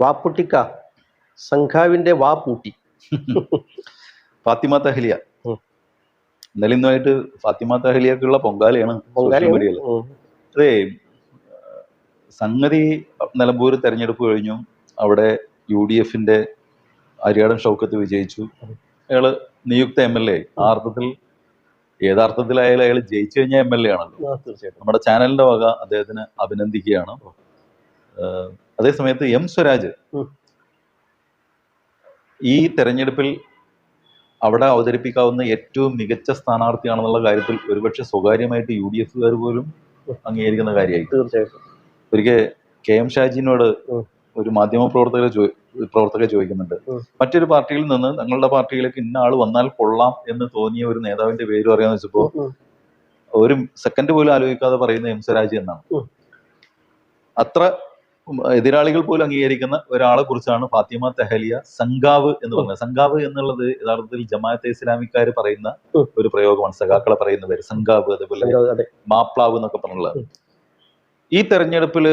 വാപ്പുട്ടിക്ക. സംഘാവിന്റെ വാപ്പൂട്ടി. ഫാത്തിമ തഹലിയ. ഇന്നലെ ഇന്നുമായിട്ട് ഫാത്തിമ തഹലിയക്കുള്ള പൊങ്കാലയാണ് അതേ സംഗതി നിലമ്പൂർ തെരഞ്ഞെടുപ്പ് കഴിഞ്ഞു. അവിടെ യു ഡി എഫിന്റെ അരിയാടൻ ഷൗക്കത്ത് വിജയിച്ചു. അയാൾ നിയുക്ത എം എൽ എ. ആ അർത്ഥത്തിൽ ഏതർത്ഥത്തിലായാലും അയാൾ ജയിച്ചു കഴിഞ്ഞ എം എൽ എ ആണല്ലോ. തീർച്ചയായിട്ടും. നമ്മുടെ ചാനലിന്റെ വക അദ്ദേഹത്തിന് അഭിനന്ദിക്കുകയാണ്. അതേസമയത്ത് എം സ്വരാജ് ഈ തെരഞ്ഞെടുപ്പിൽ അവിടെ അവതരിപ്പിക്കാവുന്ന ഏറ്റവും മികച്ച സ്ഥാനാർത്ഥിയാണെന്നുള്ള കാര്യത്തിൽ ഒരുപക്ഷെ സ്വകാര്യമായിട്ട് യു ഡി എഫുകാർ പോലും അംഗീകരിക്കുന്ന കാര്യമായി. തീർച്ചയായിട്ടും. ഒരിക്കൽ കെ എം ഷാജിനോട് ഒരു മാധ്യമ പ്രവർത്തകരെ പ്രവർത്തകരെ പ്രവർത്തകർ ചോദിക്കുന്നുണ്ട് മറ്റൊരു പാർട്ടിയിൽ നിന്ന് ഞങ്ങളുടെ പാർട്ടിയിലേക്ക് ഇന്ന ആൾ വന്നാൽ കൊള്ളാം എന്ന് തോന്നിയ ഒരു നേതാവിന്റെ പേര് പറയാന്ന് വെച്ചപ്പോ. ഒരു സെക്കൻഡ് പോലും ആലോചിക്കാതെ പറയുന്ന എം സ്വരാജ് എന്നാണ്. അത്ര എതിരാളികൾ പോലും അംഗീകരിക്കുന്ന ഒരാളെ കുറിച്ചാണ് ഫാത്തിമ തെഹലിയ സംഗാവ് എന്ന് പറഞ്ഞത് സംഗാവ് എന്നുള്ളത് യഥാർത്ഥത്തിൽ ജമാഅത്തെ ഇസ്ലാമിക്കാർ പറയുന്ന ഒരു പ്രയോഗമാണ്. സഖാക്കളെ പറയുന്ന പേര്. സംഗാവ് അതേപോലെ സംഘാവ്, മാപ്ലാവ് എന്നൊക്കെ പറഞ്ഞുള്ളത് ഈ തെരഞ്ഞെടുപ്പിൽ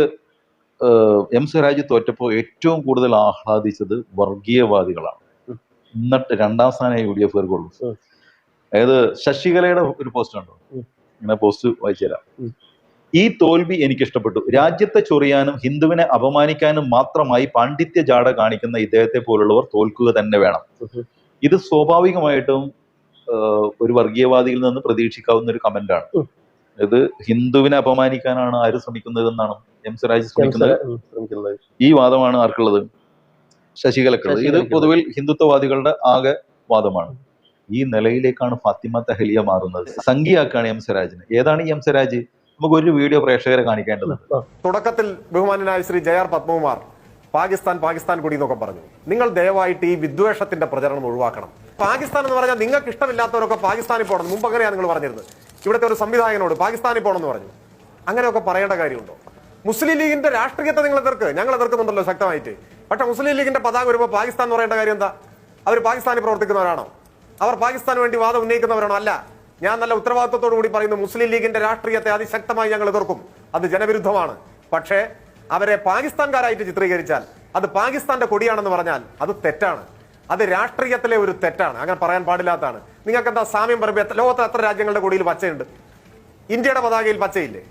എം സ്വരാജ് തോറ്റപ്പോൾ ഏറ്റവും കൂടുതൽ ആഹ്ലാദിച്ചത് വർഗീയവാദികളാണ്. എന്നിട്ട് രണ്ടാം സ്ഥാനം യു ഡി എഫ് ഉം. അതായത് ശശികലയുടെ ഒരു പോസ്റ്റ് ഉണ്ടോ ഇങ്ങനെ പോസ്റ്റ് വായിച്ചു തരാം. ഈ തോൽവി എനിക്ക് ഇഷ്ടപ്പെട്ടു രാജ്യത്തെ ചൊറിയാനും ഹിന്ദുവിനെ അപമാനിക്കാനും മാത്രമായി പാണ്ഡിത്യ ജാട കാണിക്കുന്ന ഇദ്ദേഹത്തെ പോലുള്ളവർ തോൽക്കുക തന്നെ വേണം. ഇത് സ്വാഭാവികമായിട്ടും ഒരു വർഗീയവാദിയിൽ നിന്ന് പ്രതീക്ഷിക്കാവുന്ന ഒരു കമന്റാണ്. ആണ് ഇത് ഹിന്ദുവിനെ അപമാനിക്കാനാണ് ആര് ശ്രമിക്കുന്നത്. എന്നാണ് എം സ്വരാജ് ശ്രമിക്കുന്നത്. ഈ വാദമാണ് ആർക്കുള്ളത്? ശശികലക്കുള്ളത്. ഇത് പൊതുവിൽ ഹിന്ദുത്വവാദികളുടെ ആകെ വാദമാണ്. ഈ നിലയിലേക്കാണ് ഫാത്തിമ തഹലിയ മാറുന്നത്. സംഖ്യയാക്കാണ് എം സ്വരാജിന് ഏതാണ് ഈ എം സ്വരാജ് നമുക്ക് ഒരു വീഡിയോ പ്രേക്ഷകരെ കാണിക്കേണ്ടതുണ്ട്. തുടക്കത്തിൽ ബഹുമാനനായ ശ്രീ ജയാർ പത്മകുമാർ പാകിസ്ഥാൻ പാകിസ്ഥാൻ കൂടി എന്നൊക്കെ പറഞ്ഞു. നിങ്ങൾ ദയവായിട്ട് ഈ വിദ്വേഷത്തിന്റെ പ്രചരണം ഒഴിവാക്കണം. പാകിസ്ഥാൻ എന്ന് പറഞ്ഞാൽ നിങ്ങൾക്ക് ഇഷ്ടമില്ലാത്തവരൊക്കെ പാകിസ്ഥാനിൽ പോകണം. മുമ്പ് അങ്ങനെയാണ് നിങ്ങൾ പറഞ്ഞിരുന്നത്. ഇവിടുത്തെ ഒരു സംവിധായകനോട് പാകിസ്ഥാനിൽ പോകണമെന്ന് പറഞ്ഞു. അങ്ങനെയൊക്കെ പറയേണ്ട കാര്യമുണ്ടോ? മുസ്ലിം ലീഗിന്റെ രാഷ്ട്രീയത്തെ നിങ്ങൾ എതിർക്ക്? ഞങ്ങൾ എതിർക്കുന്നുണ്ടല്ലോ ശക്തമായിട്ട്. പക്ഷെ മുസ്ലിം ലീഗിന്റെ പതാക വരുമ്പോൾ പാകിസ്ഥാൻ എന്ന് പറയേണ്ട കാര്യം എന്താ? അവർ പാകിസ്ഥാനിൽ പ്രവർത്തിക്കുന്നവരാണോ? അവർ പാകിസ്ഥാന് വേണ്ടി വാദം ഉന്നയിക്കുന്നവരാണോ? അല്ല. ഞാൻ നല്ല ഉത്തരവാദിത്വത്തോടു കൂടി പറയുന്നു മുസ്ലിം ലീഗിന്റെ രാഷ്ട്രീയത്തെ അതിശക്തമായി ഞങ്ങൾ എതിർക്കും. അത് ജനവിരുദ്ധമാണ്. പക്ഷേ അവരെ പാകിസ്ഥാൻകാരായിട്ട് ചിത്രീകരിച്ചാൽ അത് പാകിസ്ഥാന്റെ കൊടിയാണെന്ന് പറഞ്ഞാൽ അത് തെറ്റാണ്. അത് രാഷ്ട്രീയത്തിലെ ഒരു തെറ്റാണ്. അങ്ങനെ പറയാൻ പാടില്ലാത്തതാണ്. നിങ്ങൾക്ക് എന്താ സാമ്യം പറയുമ്പോൾ ലോകത്തെ എത്ര രാജ്യങ്ങളുടെ കൊടിയിൽ പച്ചയുണ്ട്? ഇന്ത്യയുടെ പതാകയിൽ പച്ചയില്ലേ?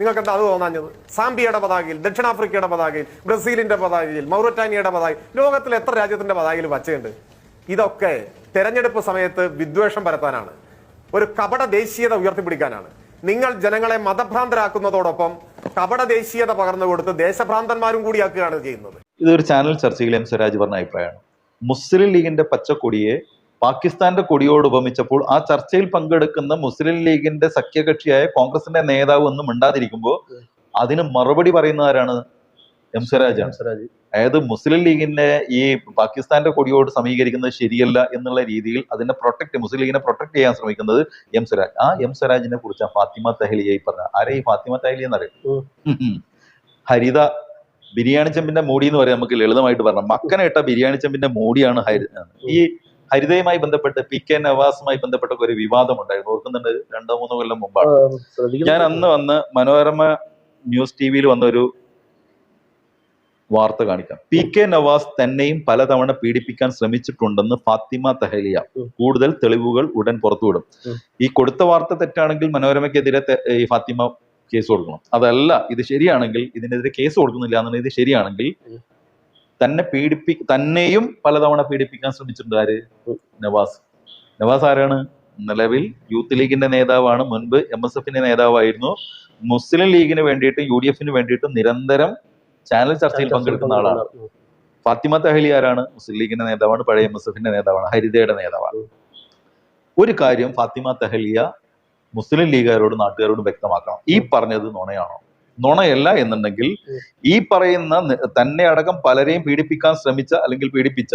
നിങ്ങൾക്ക് എന്താ അത് തോന്നാഞ്ഞത്? സാംബിയയുടെ പതാകയിൽ ദക്ഷിണാഫ്രിക്കയുടെ പതാകയിൽ ബ്രസീലിന്റെ പതാകയിൽ മൗററ്റാനിയയുടെ പതാകയിൽ ലോകത്തിലെ എത്ര രാജ്യത്തിന്റെ പതാകയിൽ പച്ചയുണ്ട്? ഇതൊക്കെ തെരഞ്ഞെടുപ്പ് സമയത്ത് വിദ്വേഷം പരത്താനാണ്. ഒരു കപട ദേശീയത ഉയർത്തിപ്പിടിക്കാനാണ്. നിങ്ങൾ ജനങ്ങളെ മതഭ്രാന്തരാക്കുന്നതോടൊപ്പം കപട ദേശീയത പകർന്നു കൊടുത്ത് ദേശഭ്രാന്തന്മാരും കൂടിയാക്കുകയാണ് ചെയ്യുന്നത്. ഇതൊരു ചാനൽ ചർച്ചയിൽ എം സ്വരാജ് പറഞ്ഞ അഭിപ്രായമാണ്. മുസ്ലിം ലീഗിന്റെ പച്ചക്കൊടിയെ പാകിസ്ഥാന്റെ കൊടിയോട് ഉപമിച്ചപ്പോൾ ആ ചർച്ചയിൽ പങ്കെടുക്കുന്ന മുസ്ലിം ലീഗിന്റെ സഖ്യകക്ഷിയായ കോൺഗ്രസിന്റെ നേതാവ് ഒന്നും മിണ്ടാതിരിക്കുമ്പോൾ അതിന് മറുപടി പറയുന്ന ആരാണ് എം ആണ്. അതായത് മുസ്ലിം ലീഗിന്റെ ഈ പാകിസ്ഥാന്റെ കൊടിയോട് സമീകരിക്കുന്നത് ശരിയല്ല എന്നുള്ള രീതിയിൽ അതിനെ പ്രൊട്ടക്ട് മുസ്ലിം ലീഗിനെ പ്രൊട്ടക്ട് ചെയ്യാൻ ശ്രമിക്കുന്നത് എം സ്വരാജ്. ആ എം സ്വരാജിനെ കുറിച്ച് ഫാത്തിമ തെഹലിയായി പറഞ്ഞ ആരെ ഈ ഫാത്തിമ തെഹലി എന്നറിയാം. ഹരിത ബിരിയാണി ചെമ്പിന്റെ മൂടി എന്ന് പറയാം നമുക്ക് ലളിതമായിട്ട് പറഞ്ഞ മക്കനെ ഇട്ട ബിരിയാണി ചെമ്പിന്റെ മൂടിയാണ് ഹരി ഈ ഹരിതയുമായി ബന്ധപ്പെട്ട് പി കെ നവാസുമായി ബന്ധപ്പെട്ട ഒരു വിവാദം ഉണ്ടായിരുന്നു. ഓർക്കുന്നുണ്ട്? രണ്ടോ മൂന്നോ കൊല്ലം മുമ്പാണ്. ഞാൻ അന്ന് വന്ന് മനോരമ ന്യൂസ് ടി വിയിൽ വന്ന ഒരു വാർത്ത കാണിക്കാം. പി കെ നവാസ് തന്നെയും പലതവണ പീഡിപ്പിക്കാൻ ശ്രമിച്ചിട്ടുണ്ടെന്ന് ഫാത്തിമ തഹലിയ കൂടുതൽ തെളിവുകൾ ഉടൻ പുറത്തുവിടും. ഈ കൊടുത്ത വാർത്ത തെറ്റാണെങ്കിൽ മനോരമയ്ക്കെതിരെ ഈ ഫാത്തിമ കേസ് കൊടുക്കണം. അതല്ല ഇത് ശരിയാണെങ്കിൽ ഇതിനെതിരെ കേസ് കൊടുക്കുന്നില്ല എന്നുള്ളത് ഇത് ശരിയാണെങ്കിൽ തന്നെ പീഡിപ്പി തന്നെയും പലതവണ പീഡിപ്പിക്കാൻ ശ്രമിച്ചിട്ടുണ്ട് ആര്? നവാസ്. നവാസ് ആരാണ്? നിലവിൽ യൂത്ത് ലീഗിന്റെ നേതാവാണ്. മുൻപ് എം എസ് എഫിന്റെ നേതാവായിരുന്നു. മുസ്ലിം ലീഗിന് വേണ്ടിയിട്ടും യു ഡി എഫിന് വേണ്ടിയിട്ടും നിരന്തരം ചാനൽ ചർച്ചയിൽ പങ്കെടുക്കുന്ന ആളാണ്. ഫാത്തിമ തഹലി ആരാണ് മുസ്ലിം ലീഗിന്റെ നേതാവാണ് പഴയ എം എസ് എഫിന്റെ നേതാവാണ് ഹരിതയുടെ നേതാവാണ്. ഒരു കാര്യം ഫാത്തിമ തഹലിയ മുസ്ലിം ലീഗുകാരോട് നാട്ടുകാരോടും വ്യക്തമാക്കണം. ഈ പറഞ്ഞത് നുണയാണോ? നുണയല്ല എന്നുണ്ടെങ്കിൽ ഈ പറയുന്ന തന്നെ അടക്കം പലരെയും പീഡിപ്പിക്കാൻ ശ്രമിച്ച അല്ലെങ്കിൽ പീഡിപ്പിച്ച.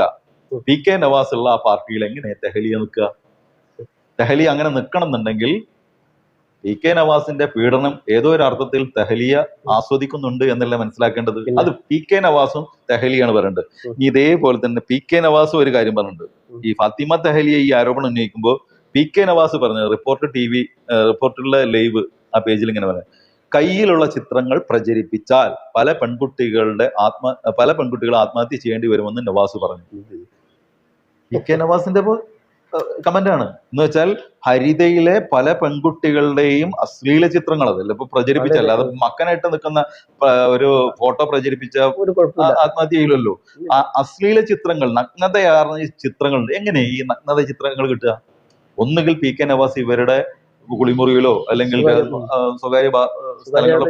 പി കെ നവാസ് ഉള്ള ആ പാർട്ടിയിൽ എങ്ങനെ തെഹലിയ നിൽക്കുക? തെഹലി അങ്ങനെ നിൽക്കണം എന്നുണ്ടെങ്കിൽ പി കെ നവാസിന്റെ പീഡനം ഏതോ ഒരു അർത്ഥത്തിൽ തെഹലിയ ആസ്വദിക്കുന്നുണ്ട് എന്നല്ല മനസ്സിലാക്കേണ്ടത്? അത് പി കെ നവാസും തെഹലിയാണ് പറയേണ്ടത്. ഇനി ഇതേപോലെ തന്നെ പി കെ നവാസും ഒരു കാര്യം പറഞ്ഞിട്ടുണ്ട്. ഈ ഫാത്തിമ തെഹലിയ ഈ ആരോപണം ഉന്നയിക്കുമ്പോൾ പി കെ നവാസ് പറഞ്ഞത് റിപ്പോർട്ട് ടി വി റിപ്പോർട്ടറിലെ ലൈവ് ആ പേജിൽ ഇങ്ങനെ പറയാം കയ്യിലുള്ള ചിത്രങ്ങൾ പ്രചരിപ്പിച്ചാൽ പല പെൺകുട്ടികളുടെ ആത്മ പല പെൺകുട്ടികൾ ആത്മഹത്യ ചെയ്യേണ്ടി വരുമെന്ന് നവാസ് പറഞ്ഞു. പി കെ നവാസിന്റെ കമന്റ് ആണ്. എന്ന് വെച്ചാൽ ഹരിതയിലെ പല പെൺകുട്ടികളുടെയും അശ്ലീല ചിത്രങ്ങൾ അതല്ല? ഇപ്പൊ പ്രചരിപ്പിച്ചല്ല അത്. മക്കനായിട്ട് നിൽക്കുന്ന ഒരു ഫോട്ടോ പ്രചരിപ്പിച്ച ആത്മഹത്യ ചെയ്യില്ലല്ലോ ആ അശ്ലീല ചിത്രങ്ങൾ നഗ്നതയാർന്ന ചിത്രങ്ങൾ എങ്ങനെ ഈ നഗ്നത ചിത്രങ്ങൾ കിട്ടുക? ഒന്നുകിൽ പി കെ നവാസ് ഇവരുടെ കുളിമുറിയിലോ അല്ലെങ്കിൽ സ്വകാര്യ- സ്ഥലങ്ങളിലോ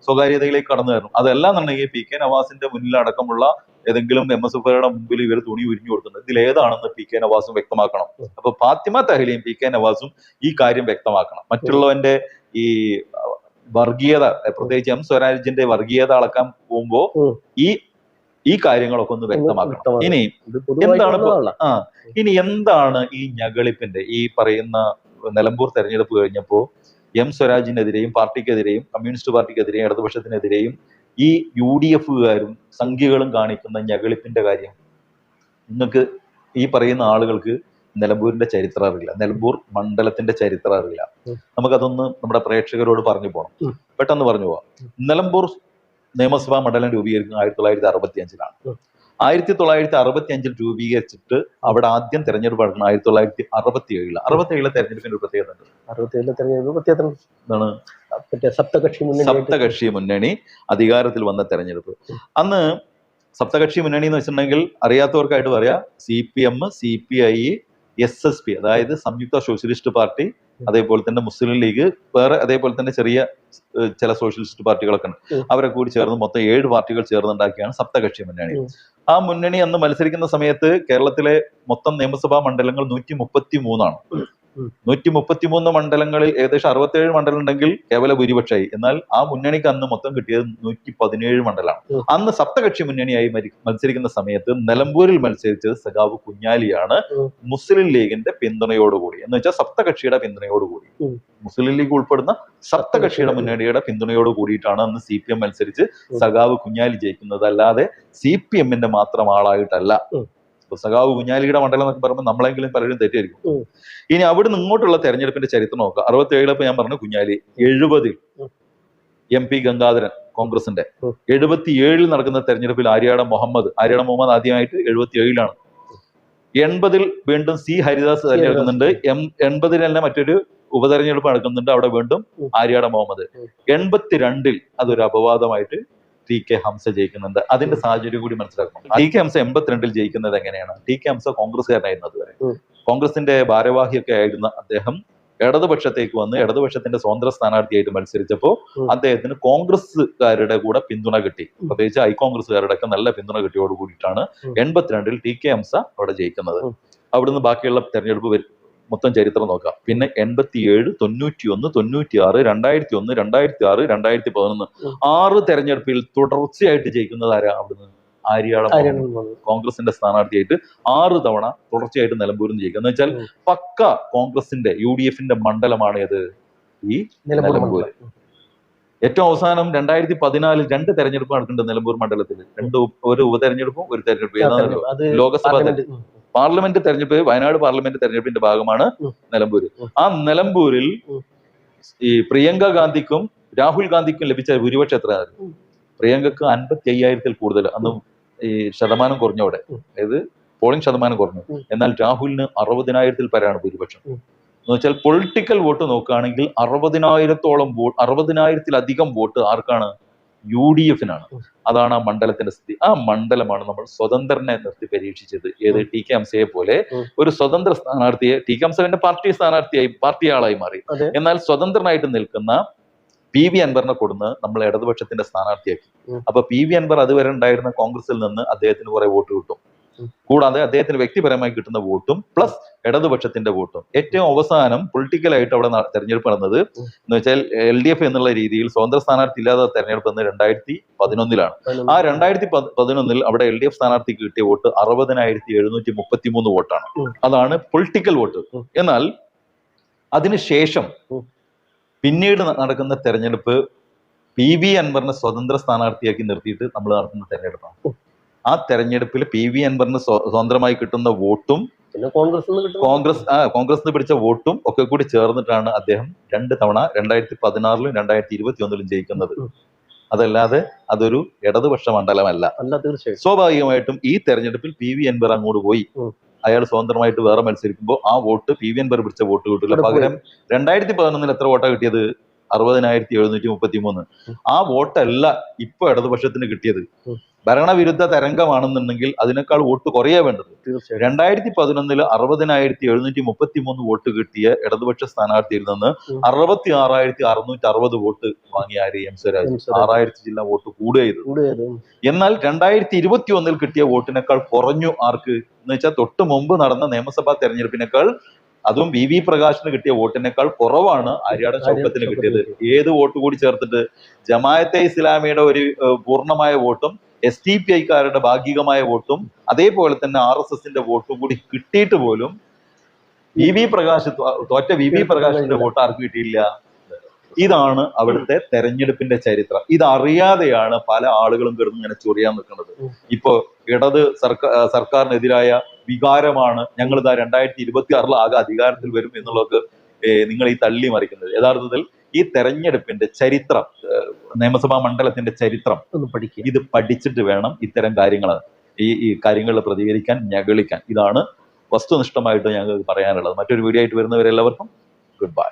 സ്വകാര്യതയിലേക്ക് കടന്നു വരണം. അതെല്ലാം എന്നുണ്ടെങ്കിൽ പി കെ നവാസിന്റെ മുന്നിൽ അടക്കമുള്ള ഏതെങ്കിലും എം എസ് എഫുകാരുടെ മുമ്പിൽ ഇവർ തുണി ഉരിഞ്ഞു കൊടുക്കുന്നത്. ഇതിൽ ഏതാണെന്ന് പി കെ നവാസും വ്യക്തമാക്കണം. അപ്പൊ ഫാത്തിമ തഹലിയും പി കെ നവാസും ഈ കാര്യം വ്യക്തമാക്കണം. മറ്റുള്ളവന്റെ ഈ വർഗീയത പ്രത്യേകിച്ച് എം സ്വരാജിന്റെ വർഗീയത അളക്കാൻ പോകുമ്പോ ഈ ഈ കാര്യങ്ങളൊക്കെ ഒന്ന് വ്യക്തമാക്കണം. ഇനി എന്താണ്. ആ ഇനി എന്താണ് ഈ ഞകളിപ്പിന്റെ ഈ പറയുന്ന നിലമ്പൂർ തെരഞ്ഞെടുപ്പ് കഴിഞ്ഞപ്പോൾ എം സ്വരാജിനെതിരെയും പാർട്ടിക്കെതിരെയും കമ്മ്യൂണിസ്റ്റ് പാർട്ടിക്കെതിരെയും ഇടതുപക്ഷത്തിനെതിരെയും ഈ യു ഡി എഫുകാരും സംഖ്യകളും കാണിക്കുന്ന ഞകളിപ്പിന്റെ കാര്യം നിങ്ങൾക്ക് ഈ പറയുന്ന ആളുകൾക്ക് നിലമ്പൂരിന്റെ ചരിത്രം അറിയില്ല. നിലമ്പൂർ മണ്ഡലത്തിന്റെ ചരിത്രം അറിയില്ല. നമുക്കതൊന്ന് നമ്മുടെ പ്രേക്ഷകരോട് പറഞ്ഞു പോകണം പെട്ടെന്ന് പറഞ്ഞു പോവാം. നിലമ്പൂർ നിയമസഭാ മണ്ഡലം രൂപീകരിക്കുന്നത് ആയിരത്തി തൊള്ളായിരത്തി അറുപത്തി അഞ്ചിലാണ്. ആയിരത്തി തൊള്ളായിരത്തി അറുപത്തി അഞ്ചിൽ രൂപീകരിച്ചിട്ട് അവിടെ ആദ്യം തെരഞ്ഞെടുപ്പ് നടക്കുന്നത് ആയിരത്തി തൊള്ളായിരത്തി അറുപത്തി ഏഴിൽ അറുപത്തി ഏഴിലെ തെരഞ്ഞെടുപ്പിന് ഒരു പ്രത്യേകത ഉണ്ട്. അറുപത്തിയേഴിലെ തെരഞ്ഞെടുപ്പ് പ്രത്യേകത എന്താണ്? സപ്തകക്ഷി മുന്നണി സപ്തകക്ഷി മുന്നണി അധികാരത്തിൽ വന്ന തെരഞ്ഞെടുപ്പ്. അന്ന് സപ്തകക്ഷി മുന്നണി എന്ന് വെച്ചിട്ടുണ്ടെങ്കിൽ അറിയാത്തവർക്കായിട്ട് പറയാം. C P M C P I S S P അതായത് സംയുക്ത സോഷ്യലിസ്റ്റ് പാർട്ടി അതേപോലെ തന്നെ മുസ്ലിം ലീഗ് വേറെ അതേപോലെ തന്നെ ചെറിയ ചില സോഷ്യലിസ്റ്റ് പാർട്ടികളൊക്കെ ഉണ്ട്. അവരെ കൂടി ചേർന്ന് മൊത്തം ഏഴ് പാർട്ടികൾ ചേർന്നുണ്ടാക്കിയാണ് സപ്തകക്ഷി മുന്നണി. ആ മുന്നണി അന്ന് മത്സരിക്കുന്ന സമയത്ത് കേരളത്തിലെ മൊത്തം നിയമസഭാ മണ്ഡലങ്ങൾ നൂറ്റി മുപ്പത്തി മൂന്നാണ്. നൂറ്റി മുപ്പത്തി മൂന്ന് മണ്ഡലങ്ങളിൽ ഏകദേശം അറുപത്തേഴ് മണ്ഡലം ഉണ്ടെങ്കിൽ കേവല ഭൂരിപക്ഷമായി. എന്നാൽ ആ മുന്നണിക്ക് അന്ന് മൊത്തം കിട്ടിയത് നൂറ്റി പതിനേഴ് മണ്ഡലമാണ് അന്ന് സപ്തകക്ഷി മുന്നണിയായി മത്സരിക്കുന്ന സമയത്ത് നിലമ്പൂരിൽ മത്സരിച്ചത് സഖാവ് കുഞ്ഞാലിയാണ്. മുസ്ലിം ലീഗിന്റെ പിന്തുണയോടുകൂടി. എന്ന് വെച്ചാൽ സപ്തകക്ഷിയുടെ പിന്തുണയോടുകൂടി. കൂടി മുസ്ലിം ലീഗ് ഉൾപ്പെടുന്ന സപ്തകക്ഷിയുടെ മുന്നണിയുടെ പിന്തുണയോട് കൂടിയിട്ടാണ് അന്ന് സി പി എം മത്സരിച്ച്. സഖാവ് കുഞ്ഞാലി ജയിക്കുന്നത് അല്ലാതെ സി പി എമ്മിന്റെ മാത്രം ആളായിട്ടല്ല. സഖാവ് കുഞ്ഞാലിയുടെ മണ്ഡലം എന്നൊക്കെ പറയുമ്പോൾ നമ്മളെങ്കിലും പലരും തെറ്റായിരിക്കും. ഇനി അവിടുന്ന് ഇങ്ങോട്ടുള്ള തെരഞ്ഞെടുപ്പിന്റെ ചരിത്രം നോക്കുക അറുപത്തി ഏഴിലപ്പോ ഞാൻ പറഞ്ഞു കുഞ്ഞാലി എഴുപതിൽ. എം പി ഗംഗാധരൻ കോൺഗ്രസിന്റെ. എഴുപത്തി ഏഴിൽ നടക്കുന്ന തെരഞ്ഞെടുപ്പിൽ ആര്യാട മുഹമ്മദ് ആര്യാട മുഹമ്മദ് ആദ്യമായിട്ട് എഴുപത്തി ഏഴിലാണ് എൺപതിൽ വീണ്ടും സി ഹരിദാസ് തെരഞ്ഞെടുക്കുന്നുണ്ട് എം എൺപതിൽ തന്നെ മറ്റൊരു ഉപതെരഞ്ഞെടുപ്പ് നടക്കുന്നുണ്ട് അവിടെ വീണ്ടും. ആര്യാട മുഹമ്മദ്. എൺപത്തിരണ്ടിൽ അതൊരു അപവാദമായിട്ട് ടി കെ ഹംസ ജയിക്കുന്നുണ്ട്. അതിന്റെ സാഹചര്യം കൂടി മനസ്സിലാക്കണം ടി കെ ഹംസ എൺപത്തിരണ്ടിൽ ജയിക്കുന്നത് എങ്ങനെയാണ്? ടി കെ ഹംസ കോൺഗ്രസ്സുകാരനായിരുന്നു അതുവരെ. കോൺഗ്രസിന്റെ ഭാരവാഹിയൊക്കെ ആയിരുന്ന അദ്ദേഹം. ഇടതുപക്ഷത്തേക്ക് വന്ന് ഇടതുപക്ഷത്തിന്റെ സ്വതന്ത്ര സ്ഥാനാർത്ഥിയായിട്ട് മത്സരിച്ചപ്പോൾ. അദ്ദേഹത്തിന് കോൺഗ്രസ്സുകാരുടെ കൂടെ പിന്തുണ കിട്ടി. പ്രത്യേകിച്ച് ഐ കോൺഗ്രസ്സുകാരുടെ ഒക്കെ നല്ല പിന്തുണ കിട്ടിയോട് കൂടിയിട്ടാണ്. എൺപത്തിരണ്ടിൽ ടി കെ ഹംസ അവിടെ ജയിക്കുന്നത്. അവിടുന്ന് ബാക്കിയുള്ള തെരഞ്ഞെടുപ്പ് വരും. മൊത്തം ചരിത്രം നോക്കാം. പിന്നെ എൺപത്തിയേഴ് തൊണ്ണൂറ്റി ഒന്ന് തൊണ്ണൂറ്റി ആറ് രണ്ടായിരത്തി ഒന്ന് രണ്ടായിരത്തി ആറ് രണ്ടായിരത്തി പതിനൊന്ന് ആറ് തെരഞ്ഞെടുപ്പിൽ തുടർച്ചയായിട്ട് ജയിക്കുന്നത് ആരാ? അവിടുന്ന് വന്നു. കോൺഗ്രസിന്റെ സ്ഥാനാർത്ഥിയായിട്ട് ആറ് തവണ തുടർച്ചയായിട്ട് നിലമ്പൂരിൽ നിന്ന് ജയിക്കുക എന്ന് വെച്ചാൽ. പക്ക കോൺഗ്രസിന്റെ യു ഡി എഫിന്റെ മണ്ഡലമാണ് ഏത്? ഈ നിലമ്പൂർ നിലമ്പൂർ. ഏറ്റവും അവസാനം രണ്ടായിരത്തി പതിനാലിൽ രണ്ട് തെരഞ്ഞെടുപ്പ് നടക്കുന്നുണ്ട് നിലമ്പൂർ മണ്ഡലത്തിൽ. രണ്ട് ഒരു ഉപതെരഞ്ഞെടുപ്പും ഒരു തെരഞ്ഞെടുപ്പും. ലോക്സഭാ പാർലമെന്റ്. തെരഞ്ഞെടുപ്പ് വയനാട് പാർലമെന്റ് തെരഞ്ഞെടുപ്പിന്റെ ഭാഗമാണ്. നിലമ്പൂര് ആ നിലമ്പൂരിൽ ഈ പ്രിയങ്ക ഗാന്ധിക്കും രാഹുൽ ഗാന്ധിക്കും ലഭിച്ച ഭൂരിപക്ഷം എത്ര ഉം. പ്രിയങ്കക്ക് അൻപത്തി അയ്യായിരത്തിൽ കൂടുതൽ അന്ന് ഈ ശതമാനം കുറഞ്ഞോടെ അതായത് പോളിംഗ് ശതമാനം കുറഞ്ഞു എന്നാൽ രാഹുലിന് അറുപതിനായിരത്തിൽ പരാണ് ഭൂരിപക്ഷം. എന്ന് വെച്ചാൽ പൊളിറ്റിക്കൽ വോട്ട് നോക്കുകയാണെങ്കിൽ അറുപതിനായിരത്തോളം വോട്ട് അറുപതിനായിരത്തിലധികം വോട്ട് ആർക്കാണ് യു ഡി എഫിനാണ്. അതാണ് ആ മണ്ഡലത്തിന്റെ സ്ഥിതി. ആ മണ്ഡലമാണ് നമ്മൾ സ്വതന്ത്രനെ നിർത്തി പരീക്ഷിച്ചത്. ഏത് ടി കെ അംസയെ പോലെ ഒരു സ്വതന്ത്ര സ്ഥാനാർത്ഥിയെ ടി കെ അംസവിന്റെ പാർട്ടി സ്ഥാനാർത്ഥിയായി പാർട്ടി ആളായി മാറി എന്നാൽ സ്വതന്ത്രനായിട്ട് നിൽക്കുന്ന പി വി അൻവറിനെ കൊടുന്ന് നമ്മൾ ഇടതുപക്ഷത്തിന്റെ സ്ഥാനാർത്ഥിയാക്കി. അപ്പൊ പി വി അൻവർ അതുവരെ ഉണ്ടായിരുന്ന കോൺഗ്രസിൽ നിന്ന് അദ്ദേഹത്തിന് കുറെ വോട്ട് കിട്ടും. കൂടാതെ അദ്ദേഹത്തിന് വ്യക്തിപരമായി കിട്ടുന്ന വോട്ടും പ്ലസ് ഇടതുപക്ഷത്തിന്റെ വോട്ടും ഏറ്റവും അവസാനം പൊളിറ്റിക്കലായിട്ട് അവിടെ തെരഞ്ഞെടുപ്പ് നടന്നത് എന്ന് വെച്ചാൽ എൽ ഡി എഫ് എന്നുള്ള രീതിയിൽ സ്വതന്ത്ര സ്ഥാനാർത്ഥി ഇല്ലാതെ തെരഞ്ഞെടുപ്പ് വന്നത് രണ്ടായിരത്തി പതിനൊന്നിലാണ് ആ രണ്ടായിരത്തി പത്- പതിനൊന്നിൽ അവിടെ എൽ ഡി എഫ് സ്ഥാനാർത്ഥിക്ക് കിട്ടിയ വോട്ട് അറുപതിനായിരത്തി എഴുന്നൂറ്റി മുപ്പത്തി മൂന്ന് വോട്ടാണ്. അതാണ് പൊളിറ്റിക്കൽ വോട്ട് എന്നാൽ അതിനുശേഷം. പിന്നീട് നടക്കുന്ന തെരഞ്ഞെടുപ്പ് പി വി അൻവറിനെ സ്വതന്ത്ര സ്ഥാനാർത്ഥിയാക്കി നിർത്തിയിട്ട് നമ്മൾ നടത്തുന്ന തെരഞ്ഞെടുപ്പാണ്. ആ തെരഞ്ഞെടുപ്പിൽ പി വി അൻവറിന് സ്വതന്ത്രമായി കിട്ടുന്ന വോട്ടും കോൺഗ്രസ് കോൺഗ്രസ് ആ കോൺഗ്രസിന് പിടിച്ച വോട്ടും ഒക്കെ കൂടി ചേർന്നിട്ടാണ് അദ്ദേഹം രണ്ട് തവണ രണ്ടായിരത്തി പതിനാറിലും രണ്ടായിരത്തി ഇരുപത്തി ഒന്നിലും ജയിക്കുന്നത് അതല്ലാതെ അതൊരു ഇടതുപക്ഷ മണ്ഡലമല്ല. അല്ല സ്വാഭാവികമായിട്ടും ഈ തെരഞ്ഞെടുപ്പിൽ പി വി അൻവർ അങ്ങോട്ട് പോയി. അയാൾ സ്വതന്ത്രമായിട്ട് വേറെ മത്സരിക്കുമ്പോൾ ആ വോട്ട് പി വി അൻവർ പിടിച്ച വോട്ട് കിട്ടില്ല. പകരം രണ്ടായിരത്തി പതിനൊന്നിൽ എത്ര വോട്ടാണ് കിട്ടിയത്? അറുപതിനായിരത്തി എഴുന്നൂറ്റി മുപ്പത്തി മൂന്ന്. ആ വോട്ടല്ല ഇപ്പൊ ഇടതുപക്ഷത്തിന് കിട്ടിയത്. ഭരണവിരുദ്ധ തരംഗമാണെന്നുണ്ടെങ്കിൽ അതിനേക്കാൾ വോട്ട് കുറയേ വേണ്ടത്. രണ്ടായിരത്തി പതിനൊന്നിൽ അറുപതിനായിരത്തി എഴുന്നൂറ്റി മുപ്പത്തി മൂന്ന് വോട്ട് കിട്ടിയ ഇടതുപക്ഷ സ്ഥാനാർത്ഥിയിൽ നിന്ന്. അറുപത്തി ആറായിരത്തി അറുന്നൂറ്റി അറുപത് വോട്ട് വാങ്ങിയ ആര് എം സ്വരാജ്? ആറായിരത്തി ജില്ല വോട്ട് കൂടുക ചെയ്തു എന്നാൽ രണ്ടായിരത്തി ഇരുപത്തി ഒന്നിൽ കിട്ടിയ വോട്ടിനേക്കാൾ കുറഞ്ഞു ആർക്ക്? എന്ന് വെച്ചാൽ തൊട്ട് മുമ്പ് നടന്ന നിയമസഭാ തെരഞ്ഞെടുപ്പിനേക്കാൾ അതും വി വി പ്രകാശിന് കിട്ടിയ വോട്ടിനേക്കാൾ കുറവാണ് ആര്യാടൻ ചൗക്കത്തിന് കിട്ടിയത്. ഏത് വോട്ട് കൂടി ചേർത്തിട്ട്? ജമായത്തെ ഇസ്ലാമിയുടെ ഒരു പൂർണമായ പൂർണമായ വോട്ടും എസ് ടി പി ഐക്കാരുടെ ഭാഗികമായ വോട്ടും അതേപോലെ തന്നെ ആർ എസ് എസിന്റെ വോട്ടും കൂടി കിട്ടിയിട്ട് പോലും വി വി പ്രകാശ് തോറ്റ വി വി പ്രകാശിന്റെ വോട്ട് ആർക്ക് കിട്ടിയില്ല. ഇതാണ് അവിടുത്തെ തെരഞ്ഞെടുപ്പിന്റെ ചരിത്രം. ഇതറിയാതെയാണ് പല ആളുകളും കിടന്ന് ഇങ്ങനെ ചൊറിയാൻ നിൽക്കുന്നത്. ഇപ്പോ ഇടത് സർക്കാർ സർക്കാരിനെതിരായ വികാരമാണ് ഞങ്ങൾ ഇതാ രണ്ടായിരത്തി ഇരുപത്തി ആറിൽ ആകെ അധികാരത്തിൽ വരും എന്നുള്ളത് നിങ്ങൾ ഈ തള്ളി മറിക്കുന്നത്. യഥാർത്ഥത്തിൽ ഈ തെരഞ്ഞെടുപ്പിന്റെ ചരിത്രം നിയമസഭാ മണ്ഡലത്തിന്റെ ചരിത്രം ഒന്ന് പഠിക്കുക ഇത് പഠിച്ചിട്ട് വേണം ഇത്തരം കാര്യങ്ങൾ ഈ ഈ കാര്യങ്ങളിൽ പ്രതികരിക്കാൻ ഞകളിക്കാൻ ഇതാണ് വസ്തുനിഷ്ഠമായിട്ട് ഞങ്ങൾക്ക് പറയാനുള്ളത്. മറ്റൊരു വീഡിയോ ആയിട്ട് വരുന്നവരെല്ലാവർക്കും ഗുഡ് ബൈ